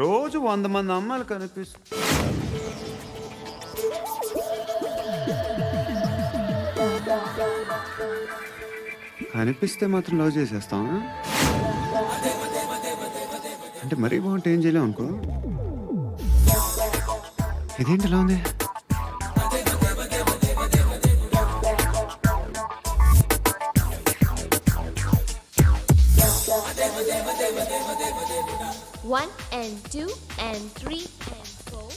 రోజు వంద మంది అమ్మాయిలు కనిపిస్తుంది కనిపిస్తే మాత్రం లవ్ చేసేస్తావా? అంటే మరీ బాగుంటే ఏం చేయలేం అనుకో. ఇదేంటి ఇలా ఉంది? And two and three and four,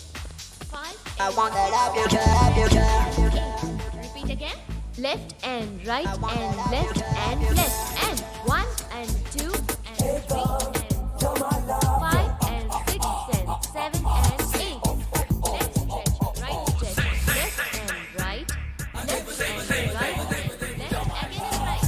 five. I want that up your trap, your trap. Eight. Repeat again. Left and right and left and left and one and two and three and four, five and six and seven and eight. Left stretch, right stretch, left and right, left and right, left again and right.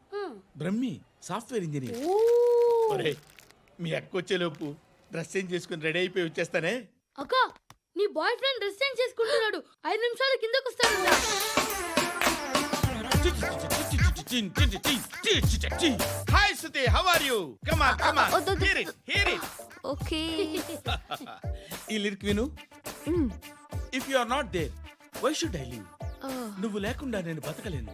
Brahmi software engineer. ఒరే మీ అక్క వచ్చేలోపు dress change చేసుకుని ready అయిపోయి వచ్చేస్తానే? అక్క నీ boy friend dress change చేసుకుంటున్నాడు. ఐదు నిమిషాలు కిందకు వస్తాడు hi Suthi how are you come on come on వద్దు, వద్దు. Hear it hear it okay. ఈ లిరిక్ విను. If you are not there why should I live నువ్వు లేకుండా నేను బతకలేను.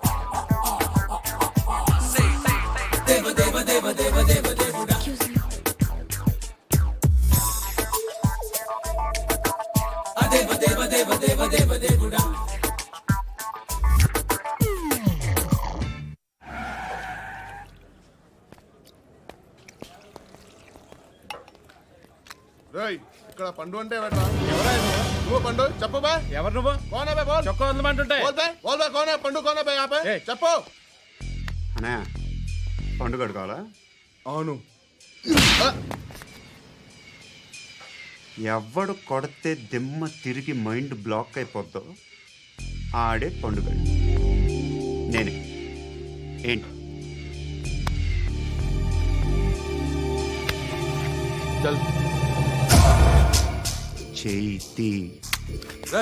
ఇక్కడ పండు అంటే ఎవరా నువ్వు పండు? చెప్పు బా. ఎవరు నువ్వు? కోనా బే బోల్. చొక్కా వదలమంటుంటే బోల్ బే బోల్ బే కోనా పండు కోనా బే. చెప్పు. అనే పండుగ కావాలా? అవును. ఎవడు కొడితే దిమ్మ తిరిగి మైండ్ బ్లాక్ అయిపోద్దో ఆడే పండుగ నేనే. ఏంటి? చల్. చేతి రే,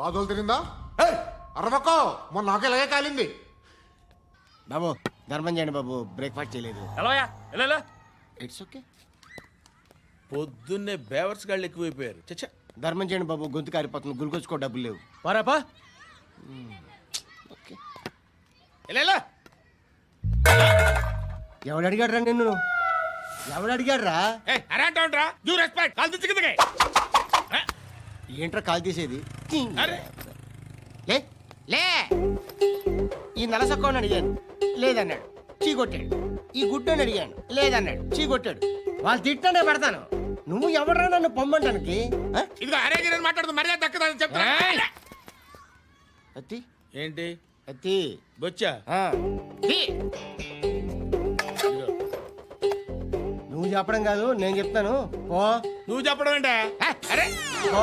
బాధలు తిరిందా? అరవకో! మొన్న నాకు ఇలాగే కాలింది. బాబు ధర్మం చేయండి బాబు బ్రేక్ఫాస్ట్ చేయలేదు. ఎలా ఇట్స్ ఓకే పొద్దున్నే బేవర్స్ గాళ్ళు ఎక్కువైపోయారు. చచ్చా ధర్మం చేయండి బాబు గొంతు కారిపోతుంది గురికొచ్చుకో డబ్బులు లేవు. పారాపా ఓకే ఎలా ఎవడు అడిగాడు రా నిన్ను? ఎవడు అడిగాడు రా అరే రెస్పెక్ట్ కాల్ తెచ్చి కిందకి. ఏంట్రా కాల్ తీసేది? అరే. లే లే. ఈ నలసక్కని అడిగాను లేదన్నాడు. చీ కొట్టాడు ఈ గుడ్డని అడిగాను లేదన్నాడు. చీ కొట్టాడు వాళ్ళు తిట్టానే పెడతాను. నువ్వు ఎవడరా నన్ను పొమ్మంటానికి? ఆ? ఇదిగో అరే గిరని మాట్లాడుతూ మర్యాద దక్కదని చెప్తా అత్తి. ఏంటి? అత్తి. బొచ్చా? ఆ. తీ. నువ్వు చెప్పడం కాదు నేను చెప్తాను. ఓ నువ్వు చెప్పడం ఏంటే? ఆ, అరే. ఓ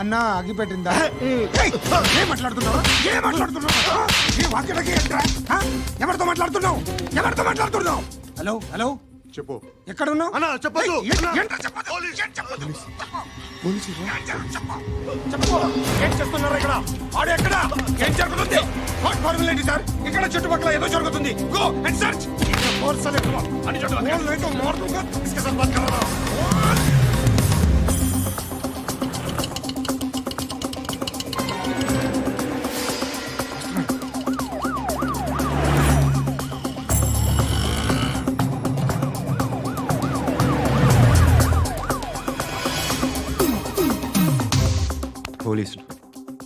అన్నా అగ్గి పెట్టిందా ఏం మాట్లాడుతున్నావు? ఏం మాట్లాడుతున్నావు? ఈ వాక్యలకి? ఎవరితో మాట్లాడుతున్నావు? ఎవరితో మాట్లాడుతున్నావు? Hello hello? చెప్పు. ఎక్కడ ఉన్నావు అన్నా. చెప్పదు ఏం చేస్తున్నారు ఇక్కడ? ఆడు ఎక్కడ? ఏం జరుగుతుంది? వాట్ ఫార్మల్ ఏంటి సార్. ఇక్కడ చుట్టుపక్కల ఏదో జరుగుతుంది. గో అండ్ సర్చ్ ఫోర్స్ అని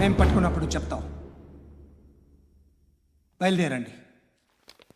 మేము పట్టుకున్నప్పుడు చెప్తాం బయలుదేరండి.